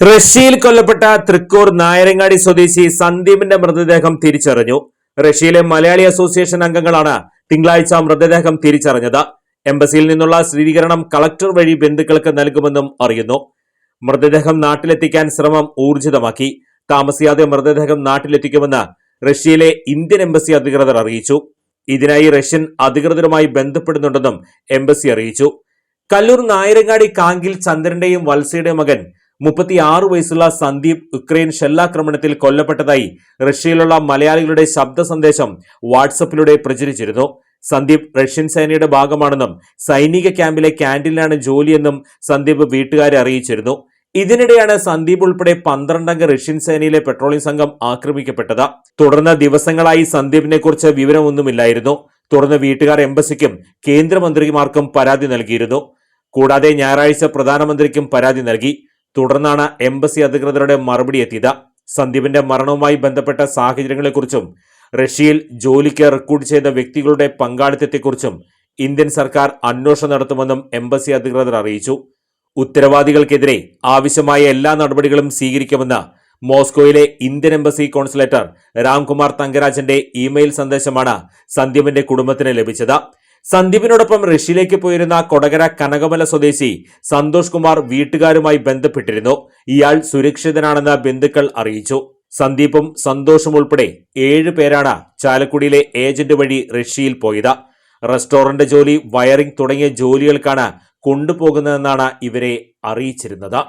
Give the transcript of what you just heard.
റഷ്യയിൽ കൊല്ലപ്പെട്ട തൃക്കൂർ നായരങ്ങാടി സ്വദേശി സന്ദീപിന്റെ മൃതദേഹം തിരിച്ചറിഞ്ഞു. റഷ്യയിലെ മലയാളി അസോസിയേഷൻ അംഗങ്ങളാണ് തിങ്കളാഴ്ച മൃതദേഹം തിരിച്ചറിഞ്ഞത്. എംബസിയിൽ നിന്നുള്ള സ്ഥിരീകരണം കളക്ടർ വഴി ബന്ധുക്കൾക്ക് നൽകുമെന്നും അറിയുന്നു. മൃതദേഹം നാട്ടിലെത്തിക്കാൻ ശ്രമം ഊർജിതമാക്കി. താമസിയാതെ മൃതദേഹം നാട്ടിലെത്തിക്കുമെന്ന് റഷ്യയിലെ ഇന്ത്യൻ എംബസി അധികൃതർ അറിയിച്ചു. ഇതിനായി റഷ്യൻ അധികൃതരുമായി ബന്ധപ്പെടുന്നുണ്ടെന്നും എംബസി അറിയിച്ചു. കല്ലൂർ നായരങ്ങാടി കാങ്കിൽ ചന്ദ്രന്റെയും വത്സയുടെയും മകൻ മുപ്പത്തിയാറ് വയസ്സുള്ള സന്ദീപ് ഉക്രൈൻ ഷെല്ലാക്രമണത്തിൽ കൊല്ലപ്പെട്ടതായി റഷ്യയിലുള്ള മലയാളികളുടെ ശബ്ദ സന്ദേശം വാട്സപ്പിലൂടെ പ്രചരിച്ചിരുന്നു. സന്ദീപ് റഷ്യൻ സേനയുടെ ഭാഗമാണെന്നും സൈനിക ക്യാമ്പിലെ ക്യാന്റീനിലാണ് ജോലിയെന്നും സന്ദീപ് വീട്ടുകാരെ അറിയിച്ചിരുന്നു. ഇതിനിടെയാണ് സന്ദീപ് ഉൾപ്പെടെ പന്ത്രണ്ടംഗ റഷ്യൻ സേനയിലെ പെട്രോളിംഗ് സംഘം ആക്രമിക്കപ്പെട്ടത്. തുടർന്ന് ദിവസങ്ങളായി സന്ദീപിനെ കുറിച്ച് വിവരമൊന്നുമില്ലായിരുന്നു. തുടർന്ന് വീട്ടുകാർ എംബസിക്കും കേന്ദ്രമന്ത്രിമാർക്കും പരാതി നൽകിയിരുന്നു. കൂടാതെ ഞായറാഴ്ച പ്രധാനമന്ത്രിക്കും പരാതി നൽകി. തുടർന്നാണ് എംബസി അധികൃതരുടെ മറുപടി എത്തിയത്. സന്ദീപിന്റെ മരണവുമായി ബന്ധപ്പെട്ട സാഹചര്യങ്ങളെക്കുറിച്ചും റഷ്യയിൽ ജോലിക്ക് റിക്രൂട്ട് ചെയ്ത വ്യക്തികളുടെ പങ്കാളിത്തത്തെക്കുറിച്ചും ഇന്ത്യൻ സർക്കാർ അന്വേഷണം നടത്തുമെന്നും എംബസി അധികൃതർ അറിയിച്ചു. ഉത്തരവാദികൾക്കെതിരെ ആവശ്യമായ എല്ലാ നടപടികളും സ്വീകരിക്കുമെന്ന് മോസ്കോയിലെ ഇന്ത്യൻ എംബസി കോൺസുലേറ്റർ രാംകുമാർ തങ്കരാജന്റെ ഇമെയിൽ സന്ദേശമാണ് സന്ദീപിന്റെ കുടുംബത്തിന് ലഭിച്ചത്. സന്ദീപിനോടൊപ്പം റഷ്യയിലേക്ക് പോയിരുന്ന കൊടകര കനകമല സ്വദേശി സന്തോഷ് കുമാർ വീട്ടുകാരുമായി ബന്ധപ്പെട്ടിരുന്നു. ഇയാൾ സുരക്ഷിതനാണെന്ന് ബന്ധുക്കൾ അറിയിച്ചു. സന്ദീപും സന്തോഷും ഉൾപ്പെടെ ഏഴ് പേരാണ് ചാലക്കുടിയിലെ ഏജന്റ് വഴി റഷ്യയിൽ പോയത്. റെസ്റ്റോറന്റ് ജോലി വയറിംഗ് തുടങ്ങിയ ജോലികൾക്കാണ് കൊണ്ടുപോകുന്നതെന്നാണ് ഇവരെ അറിയിച്ചിരുന്നത്.